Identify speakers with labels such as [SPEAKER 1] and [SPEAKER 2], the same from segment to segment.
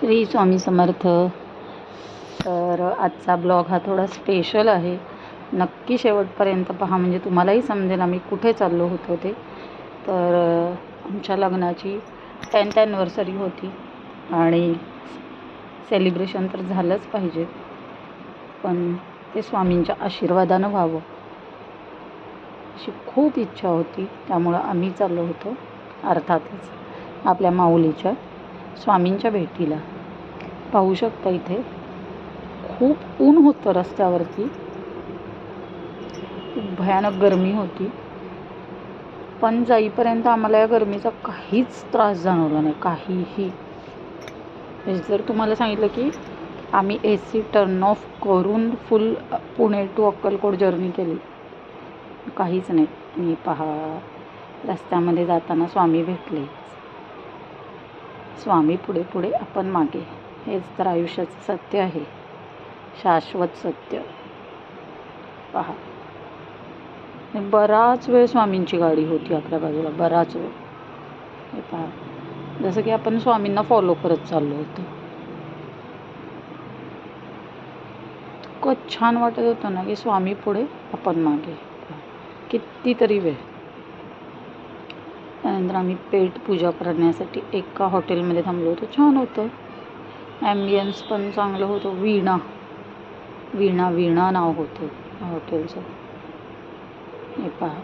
[SPEAKER 1] श्री स्वामी समर्थ. तर आजचा ब्लॉग हा थोडा स्पेशल आहे. नक्की शेवटपर्यंत पहा म्हणजे तुम्हालाही समजेल आम्ही कुठे चाललो होतो ते. तर आमच्या लग्नाची टेन्थ ॲनिव्हर्सरी होती आणि सेलिब्रेशन तर झालंच पाहिजे. पण ते स्वामींच्या आशीर्वादानं व्हावं. अशी खूप इच्छा होती त्यामुळं आम्ही चाललो होतो. अर्थातच आपल्या माऊलीच्या स्वामींच्या भेटीला. पाहू शकता इथे. खूप ऊन होतं रस्त्यावरती. खूप भयानक गरमी होती. पण जाईपर्यंत आम्हाला या गरमीचा काहीच त्रास जाणवला नाही. काहीही. म्हणजे जर तुम्हाला सांगितलं की आम्ही ए सी टर्न ऑफ करून full Pune to Akkalkot journey केली. काहीच नाही. मी पहा रस्त्यामध्ये जाताना स्वामी भेटले. स्वामी पुढे पुढे आपण मागे. हेच तर आयुष्याचं सत्य आहे. शाश्वत सत्य. पहा. आणि बराच वेळ स्वामींची गाडी होती आपल्या बाजूला. बराच वेळ. हे पहा. जसं की आपण स्वामींना फॉलो करत चाललो होतो. इतकं छान वाटत होतं ना की स्वामी पुढे आपण मागे. कितीतरी वेळ. त्यानंतर आम्ही पेट पूजा करण्यासाठी एका हॉटेलमध्ये थांबलो होतो. छान होतं. ॲम्बियन्स पण चांगलं होतं. वीणा. वीणा वीणा नाव होतं हॉटेलचं. हे पहा.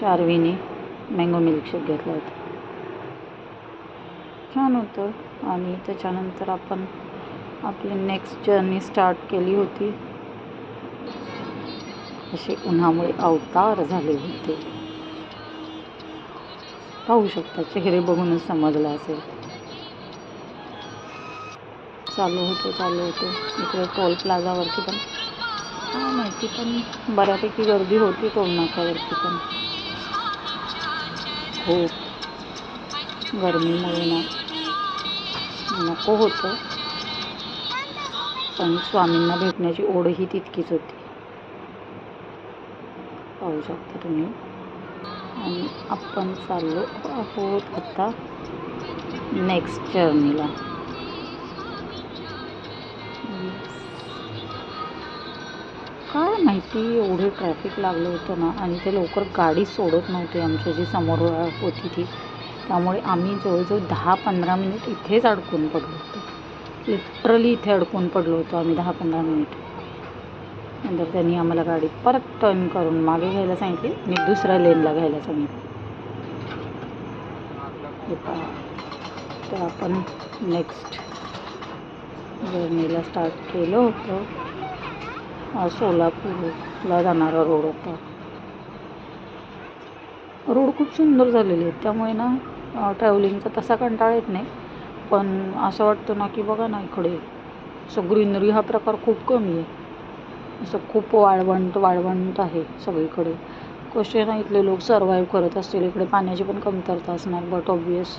[SPEAKER 1] शार्वीने मँगो मिल्कशेक घेतला होता. छान होतं. आणि त्याच्यानंतर आपण आपली नेक्स्ट जर्नी स्टार्ट केली होती. असे उन्हामुळे अवतार झाले होते. पाहू शकता चेहरे बघूनच समजला असेल. चालू होतो चालू होतो. इकडे टोल प्लाझावरती पण. काय माहिती पण बऱ्यापैकी गर्दी होती टोल नाक्यावरती पण. खूप गरमीमुळे ना नको होतं. पण स्वामींना भेटण्याची ओढही तितकीच होती. पाहू शकता तुम्ही. आणि आपण चाललो आहोत आता नेक्स्ट जर्नीला काय माहिती एवढे ट्रॅफिक लागलं होतं ना आणि ते लवकर गाडी सोडत नव्हते आमच्या जी समोर होती ती. त्यामुळे आम्ही जवळजवळ दहा पंधरा मिनिट इथेच अडकून पडलो होतो. लिटरली इथे अडकून पडलो होतो आम्ही दहा पंधरा मिनिट. नंतर त्यांनी आम्हाला गाडी परत टर्न करून मागे घ्यायला सांगितली. आणि दुसऱ्या लेनला घ्यायला सांगितली. तर आपण नेक्स्ट जर्नीला स्टार्ट केलं होतं. सोलापूरला जाणारा रोड होता. रोड खूप सुंदर झालेले आहेत त्यामुळे ना ट्रॅव्हलिंगचा तसा कंटाळा येत नाही. पण असं वाटतं ना की बघा ना इकडे असं ग्रीनरी हा प्रकार खूप कमी आहे. असं खूप वाळवंट वाळवंट आहे सगळीकडे. कसे ना इथले लोक सर्वाईव्ह करत असतील. इकडे पाण्याची पण कमतरता असणार बट ऑब्वियस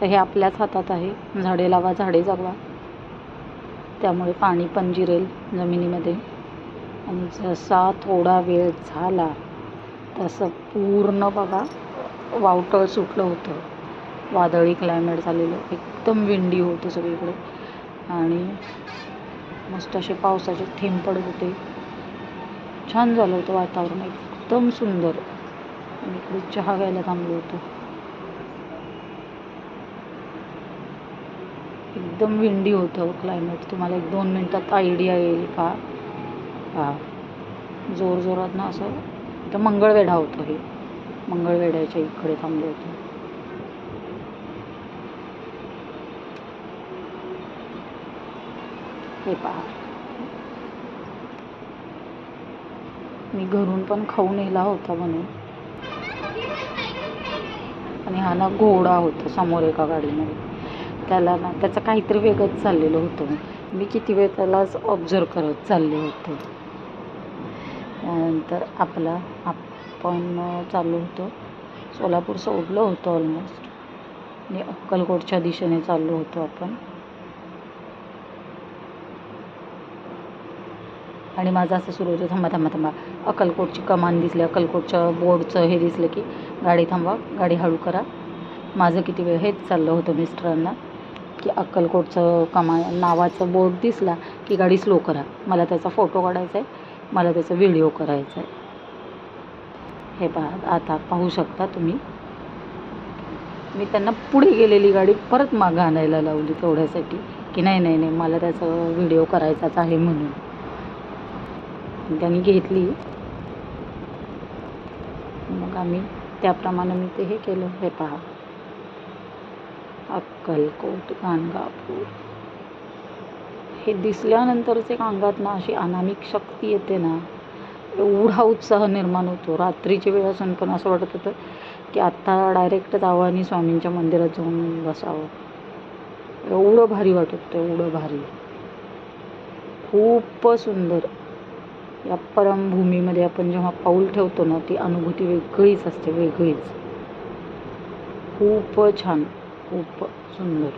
[SPEAKER 1] तर हे आपल्याच हातात आहे. झाडे लावा झाडे जगवा. त्यामुळे पाणी पण जिरेल जमिनीमध्ये. आणि जसा थोडा वेळ झाला तसं पूर्ण बघा वावटळ सुटलं होतं. वादळी क्लायमेट झालेलं. एकदम विंडी होतं सगळीकडे. आणि मस्त असे पावसाचे थेंब पडत होते. छान झालं होतं वातावरण एकदम सुंदर. आणि इकडे चहा घ्यायला थांबलो होतो. एकदम विंडी होतं क्लायमेट तुम्हाला एक दोन मिनटात आयडिया येईल का? हा. जोर जोरात ना असं इथं मंगळवेढा होतं हे. मंगळवेढ्याच्या इकडे थांबलो होतो. हे पहा मी घरून पण खाऊ नेला होता म्हणून. आणि हा ना घोडा होता समोर एका गाडीमध्ये. त्याला ना त्याचं काहीतरी वेगळंच चाललेलं होतं. मी किती वेळ त्यालाच ऑब्झर्व करत चालले होते. त्यानंतर आपला आपण चाललो होतो. सोलापूर सोडलं होतं ऑलमोस्ट आणि अक्कलकोटच्या दिशेने चाललो होतो आपण. आणि माझं असं सुरू होतं थांबा थांबा थांबा. अक्कलकोटची कमान दिसली अक्कलकोटच्या बोर्डचं हे दिसलं की गाडी थांबवा गाडी हळू करा. माझं किती वेळ हेच चाललं होतं मिस्टरांना की अक्कलकोटचं कमा नावाचं बोर्ड दिसला की गाडी स्लो करा. मला त्याचा फोटो काढायचा आहे मला त्याचा व्हिडिओ करायचा आहे हे पहा आता पाहू शकता तुम्ही. मी त्यांना पुढे गेलेली गाडी परत मागं आणायला लावली तेवढ्यासाठी की नाही नाही नाही मला त्याचा व्हिडिओ करायचाच आहे म्हणून. त्यांनी घेतली. मग आम्ही त्याप्रमाणे मी ते हे केलं. हे पहा. अक्कलकोट गाणगापूर हे दिसल्यानंतरचे एक अंगात ना अशी अनामिक शक्ती येते ना. एवढा उत्साह निर्माण होतो. रात्रीची वेळ असून पण असं वाटत होतं की आत्ता डायरेक्ट जावं आणि स्वामींच्या मंदिरात जाऊन बसावं. एवढं भारी वाटत होतं. एवढं भारी. खूप सुंदर. या परमभूमीमध्ये आपण जेव्हा पाऊल ठेवतो ना ती अनुभूती वेगळीच असते वेगळीच. खूप छान खूप सुंदर.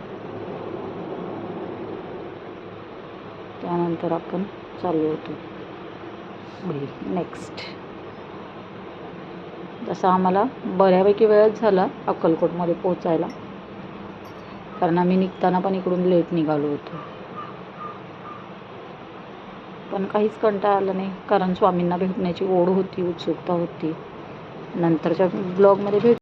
[SPEAKER 1] त्यानंतर आपण चालू होतो. पुढे. नेक्स्ट तसा आम्हाला बऱ्यापैकी वेळच झाला अक्कलकोटमध्ये पोचायला कारण आम्ही निघताना पण इकडून लेट निघालो होतो. पण काहीच कंटाळा आला नाही. कारण स्वामींना भेटण्याची ओढ होती उत्सुकता होती. नंतरच्या ब्लॉगमध्ये भेट